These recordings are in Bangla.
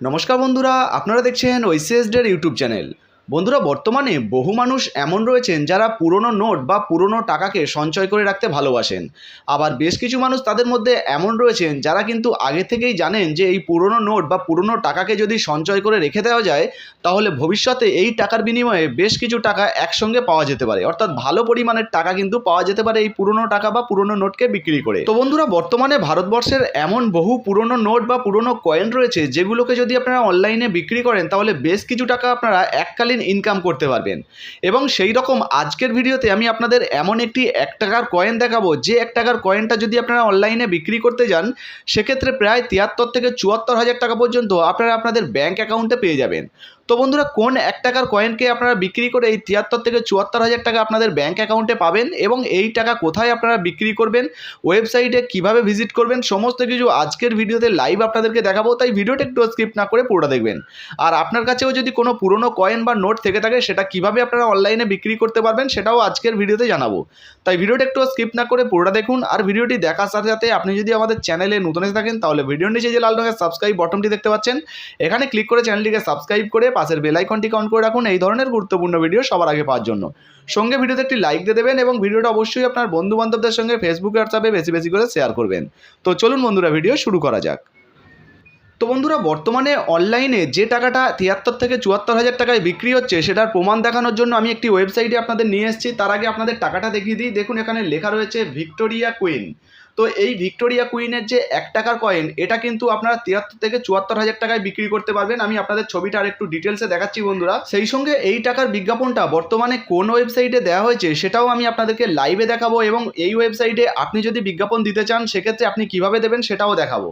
নমস্কার বন্ধুরা আপনারা দেখছেন ওইসিএসডের ইউটিউব চ্যানেল। বন্ধুরা, বর্তমানে বহু মানুষ এমন রয়েছেন যারা পুরনো নোট বা পুরনো টাকাকে সঞ্চয় করে রাখতে ভালোবাসেন। আবার বেশ কিছু মানুষ তাদের মধ্যে এমন রয়েছেন যারা কিন্তু আগে থেকেই জানেন যে এই পুরনো নোট বা পুরনো টাকাকে যদি সঞ্চয় করে রেখে দেওয়া যায়, তাহলে ভবিষ্যতে এই টাকার বিনিময়ে বেশ কিছু টাকা একসঙ্গে পাওয়া যেতে পারে। অর্থাৎ ভালো পরিমাণের টাকা কিন্তু পাওয়া যেতে পারে এই পুরনো টাকা বা পুরনো নোটকে বিক্রি করে। তো বন্ধুরা, বর্তমানে ভারতবর্ষের এমন বহু পুরনো নোট বা পুরনো কয়েন রয়েছে যেগুলোকে যদি আপনারা অনলাইনে বিক্রি করেন, তাহলে বেশ কিছু টাকা আপনারা এককালীন ইনকাম করতে পারবেন। এবং সেই রকম আজকের ভিডিওতে আমি আপনাদের এমন একটি এক টাকার কয়েন দেখাবো, যে এক টাকার কয়েনটা যদি আপনারা অনলাইনে বিক্রি করতে যান, সেক্ষেত্রে প্রায় তিয়াত্তর থেকে চুয়াত্তর হাজার টাকা পর্যন্ত আপনারা আপনাদের ব্যাঙ্ক অ্যাকাউন্টে পেয়ে যাবেন। তো বন্ধুরা, কোন এক টাকার কয়েনকে আপনারা বিক্রি করে এই তিয়াত্তর থেকে চুয়াত্তর হাজার টাকা আপনাদের ব্যাঙ্ক অ্যাকাউন্টে পাবেন এবং এই টাকা কোথায় আপনারা বিক্রি করবেন ওয়েবসাইটে কীভাবে ভিজিট করবেন, সমস্ত কিছু আজকের ভিডিওতে লাইভ আপনাদেরকে দেখাবো, তাই ভিডিওটা একটু স্কিপ না করে পুরোটা দেখবেন। আর আপনার কাছেও যদি কোনো পুরনো কয়েন বা নোট থেকে থাকে, সেটা কীভাবে আপনারা অনলাইনে বিক্রি করতে পারবেন, সেটাও আজকের ভিডিওতে জানাব। তাই ভিডিওটা একটু স্কিপ না করে পুরোটা দেখুন, আর ভিডিওটি দেখার সাথে সাথে আপনি যদি আমাদের চ্যানেলে নতুন এসে থাকেন, তাহলে ভিডিওর নিচে যে লাল রঙের সাবস্ক্রাইব বটনটি দেখতে পাচ্ছেন, এখানে ক্লিক করে চ্যানেলটিকে সাবস্ক্রাইব করে পাশের বেল আইকনটিকে অন করে রাখুন। এই ধরনের গুরুত্বপূর্ণ ভিডিও সবার আগে পাওয়ার জন্য। সঙ্গে ভিডিওতে একটি লাইক দিয়ে দেবেন এবং ভিডিওটা অবশ্যই আপনার বন্ধু বান্ধবদের সঙ্গে ফেসবুকে হোয়াটসঅ্যাপে বেশি বেশি করে শেয়ার করবেন। তো চলুন বন্ধুরা ভিডিও শুরু করা যাক। তো বন্ধুরা, বর্তমানে অনলাইনে যে টাকাটা তিয়াত্তর থেকে চুয়াত্তর হাজার টাকায় বিক্রি হচ্ছে, সেটার প্রমাণ দেখানোর জন্য আমি একটি ওয়েবসাইটে আপনাদের নিয়ে এসেছি। তার আগে আপনাদের টাকাটা দেখিয়ে দিই। দেখুন, এখানে লেখা রয়েছে, ভিক্টোরিয়া কুইন। তো এই ভিক্টোরিয়া কুইনের যে এক টাকার কয়েন এটা কিন্তু আপনারা তিয়াত্তর থেকে চুয়াত্তর হাজার টাকায় বিক্রি করতে পারবেন। আমি আপনাদের ছবিটা আর একটু ডিটেলসে দেখাচ্ছি বন্ধুরা। সেই সঙ্গে এই টাকার বিজ্ঞাপনটা বর্তমানে কোন ওয়েবসাইটে দেওয়া হয়েছে সেটাও আমি আপনাদেরকে লাইভে দেখাবো এবং এই ওয়েবসাইটে আপনি যদি বিজ্ঞাপন দিতে চান, সেক্ষেত্রে আপনি কীভাবে দেবেন সেটাও দেখাবো।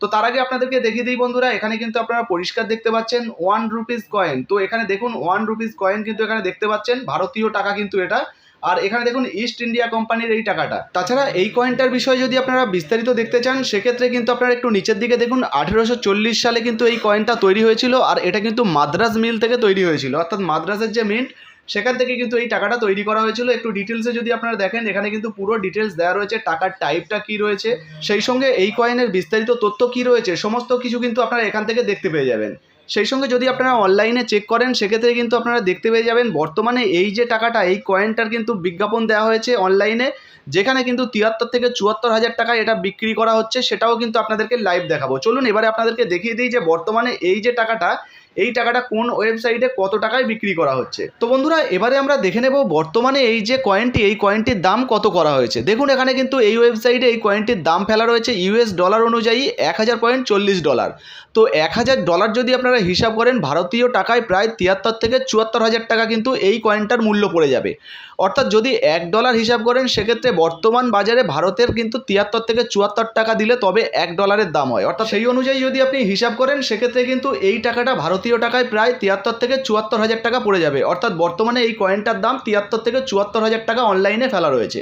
তো তার আগে আপনাদেরকে দেখিয়ে দিই বন্ধুরা, এখানে কিন্তু আপনারা পরিষ্কার দেখতে পাচ্ছেন ওয়ান রুপিস কয়েন তো এখানে দেখুন ওয়ান রুপিস কয়েন কিন্তু এখানে দেখতে পাচ্ছেন। ভারতীয় টাকা কিন্তু এটা। আর এখানে দেখুন ইস্ট ইন্ডিয়া কোম্পানির এই টাকাটা। তাছাড়া এই কয়েনটার বিষয়ে যদি আপনারা বিস্তারিত দেখতে চান, সেক্ষেত্রে কিন্তু আপনারা একটু নিচের দিকে দেখুন, আঠেরোশো চল্লিশ সালে কিন্তু এই কয়েনটা তৈরি হয়েছিল আর এটা কিন্তু মাদ্রাজ মিল থেকে তৈরি হয়েছিল। অর্থাৎ মাদ্রাজের যে মিন্ট সেখান থেকে কিন্তু এই টাকাটা তৈরি করা হয়েছিল। একটু ডিটেলসে যদি আপনারা দেখেন, এখানে কিন্তু পুরো ডিটেলস দেওয়া রয়েছে, টাকার টাইপটা কি রয়েছে, সেই সঙ্গে এই কয়েনের বিস্তারিত তথ্য কি রয়েছে, সমস্ত কিছু কিন্তু আপনারা এখান থেকে দেখতে পেয়ে যাবেন। সেই সঙ্গে যদি আপনারা অনলাইনে চেক করেন, সেক্ষেত্রে কিন্তু আপনারা দেখতে পেয়ে যাবেন, বর্তমানে এই যে টাকাটা, এই কয়েনটার কিন্তু বিজ্ঞাপন দেওয়া হয়েছে অনলাইনে যেখানে কিন্তু তিয়াত্তর থেকে চুয়াত্তর হাজার টাকা এটা বিক্রি করা হচ্ছে, সেটাও কিন্তু আপনাদেরকে লাইভ দেখাবো। চলুন এবারে আপনাদেরকে দেখিয়ে দিই যে বর্তমানে এই যে টাকাটা এই টাকাটা কোন ওয়েবসাইটে কত টাকায় বিক্রি করা হচ্ছে? তো বন্ধুরা, এবারে আমরা দেখে নেব বর্তমানে এই যে কয়েনটি এই কয়েনটির দাম কত করা হয়েছে। দেখুন, এখানে কিন্তু এই ওয়েবসাইটে এই কয়েনটির দাম ফেলা রয়েছে ইউএস ডলার অনুযায়ী এক হাজার পয়েন্ট চল্লিশ ডলার তো এক হাজার ডলার যদি আপনারা হিসাব করেন, ভারতীয় টাকায় প্রায় তিয়াত্তর থেকে চুয়াত্তর হাজার টাকা কিন্তু এই কয়েনটার মূল্য পড়ে যাবে। অর্থাৎ যদি এক ডলার হিসাব করেন, সেক্ষেত্রে বর্তমান বাজারে ভারতের কিন্তু তিয়াত্তর থেকে চুয়াত্তর টাকা দিলে তবে এক ডলারের দাম হয়। অর্থাৎ সেই অনুযায়ী যদি আপনি হিসাব করেন, সেক্ষেত্রে কিন্তু এই টাকাটা ভারতীয় টাকায় প্রায় তিয়াত্তর থেকে চুয়াত্তর হাজার টাকা পড়ে যাবে। অর্থাৎ বর্তমানে এই কয়েনটার দাম তিয়াত্তর থেকে চুয়াত্তর হাজার টাকা অনলাইনে ফেলা রয়েছে।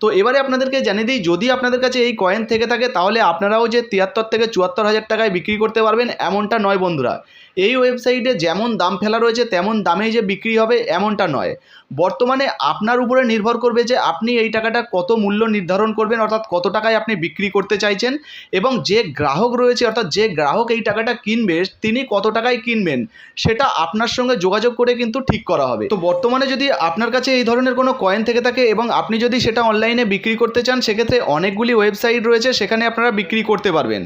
তো এবারে আপনাদেরকে জানিয়ে দিই, যদি আপনাদের কাছে এই কয়েন থেকে থাকে, তাহলে আপনারাও যে তিয়াত্তর থেকে চুয়াত্তর হাজার টাকায় বিক্রি করতে পারবেন, এমনটা নয় বন্ধুরা। এই ওয়েবসাইটে যেমন দাম ফেলা রয়েছে, তেমন দামেই যে বিক্রি হবে, এমনটা নয়। বর্তমানে আপনার উপরে নির্ভর করবে যে আপনি এই টাকাটা কত মূল্য নির্ধারণ করবেন, অর্থাৎ কত টাকায় আপনি বিক্রি করতে চাইছেন এবং যে গ্রাহক রয়েছে, অর্থাৎ যে গ্রাহক এই টাকাটা কিনবে, তিনি কত টাকায় কিনবেন, সেটা আপনার সঙ্গে যোগাযোগ করে কিন্তু ঠিক করা হবে। তো বর্তমানে যদি আপনার কাছে এই ধরনের কোনো কয়েন থেকে থাকে এবং আপনি যদি সেটা অনলাইনে বিক্রি করতে চান, সেক্ষেত্রে অনেকগুলি ওয়েবসাইট রয়েছে, সেখানে আপনারা বিক্রি করতে পারবেন।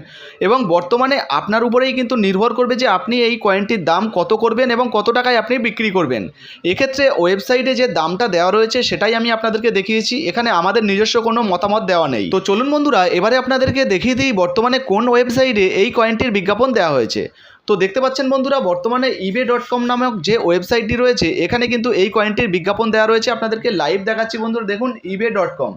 এবং বর্তমানে আপনার উপরেই কিন্তু নির্ভর করবে যে আপনি এই কয়েনটির দাম কত করবেন এবং কত টাকায় আপনি বিক্রি করবেন। এক্ষেত্রে ওয়েবসাইটে যে দামটা দেওয়া রয়েছে, সেটাই আমি আপনাদেরকে দেখিয়েছি। এখানে আমাদের নিজস্ব কোনো মতামত দেওয়া নেই। তো চলুন বন্ধুরা, এবারে আপনাদেরকে দেখিয়ে দিই বর্তমানে কোন ওয়েবসাইটে এই কয়েনটির বিজ্ঞাপন দেওয়া হয়েছে। তো দেখতে পাচ্ছেন বন্ধুরা, বর্তমানে ইবে ডট কম নামক যে ওয়েবসাইটটি রয়েছে, এখানে কিন্তু এই কয়েনটির বিজ্ঞাপন দেওয়া রয়েছে। আপনাদেরকে লাইভ দেখাচ্ছি বন্ধুরা, দেখুন ইবে ডট কম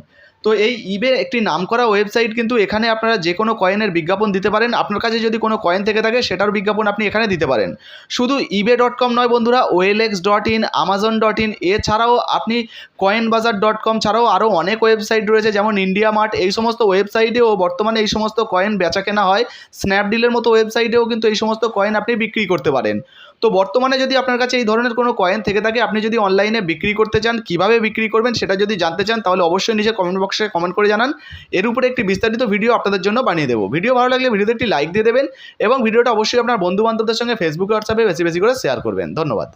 তো এই ইবে একটি নামকরা ওয়েবসাইট কিন্তু এখানে আপনারা যে কোনো কয়েনের বিজ্ঞাপন দিতে পারেন। আপনার কাছে যদি কোনো কয়েন থেকে থাকে, সেটার বিজ্ঞাপন আপনি এখানে দিতে পারেন। শুধু ইবে ডট কম নয় বন্ধুরা OLX dot in Amazon dot in এছাড়াও আপনি কয়েন বাজার ডট কম ছাড়াও আরও অনেক ওয়েবসাইট রয়েছে, যেমন ইন্ডিয়া মার্ট এই সমস্ত ওয়েবসাইটেও বর্তমানে এই সমস্ত কয়েন বেচা কেনা হয়। স্ন্যাপডিলের মতো ওয়েবসাইটেও কিন্তু এই সমস্ত কয়েন আপনি বিক্রি করতে পারেন। তো বর্তমানে যদি আপনার কাছে এই ধরনের কোনো কয়েন থেকে থাকে, আপনি যদি অনলাইনে বিক্রি করতে চান, কীভাবে বিক্রি করবেন সেটা যদি জানতে চান, তাহলে অবশ্যই নিচে কমেন্ট বক্সে বক্সে কমেন্ট করে জানান। এর উপরে একটি বিস্তারিত ভিডিও আপনাদের জন্য বানিয়ে দেবো। ভিডিও ভালো লাগলে ভিডিওতে একটি লাইক দিয়ে দেবেন এবং ভিডিওটা অবশ্যই আপনার বন্ধু বান্ধবদের সঙ্গে ফেসবুকে হোয়াটসঅ্যাপে বেশি বেশি করে শেয়ার করবেন। ধন্যবাদ।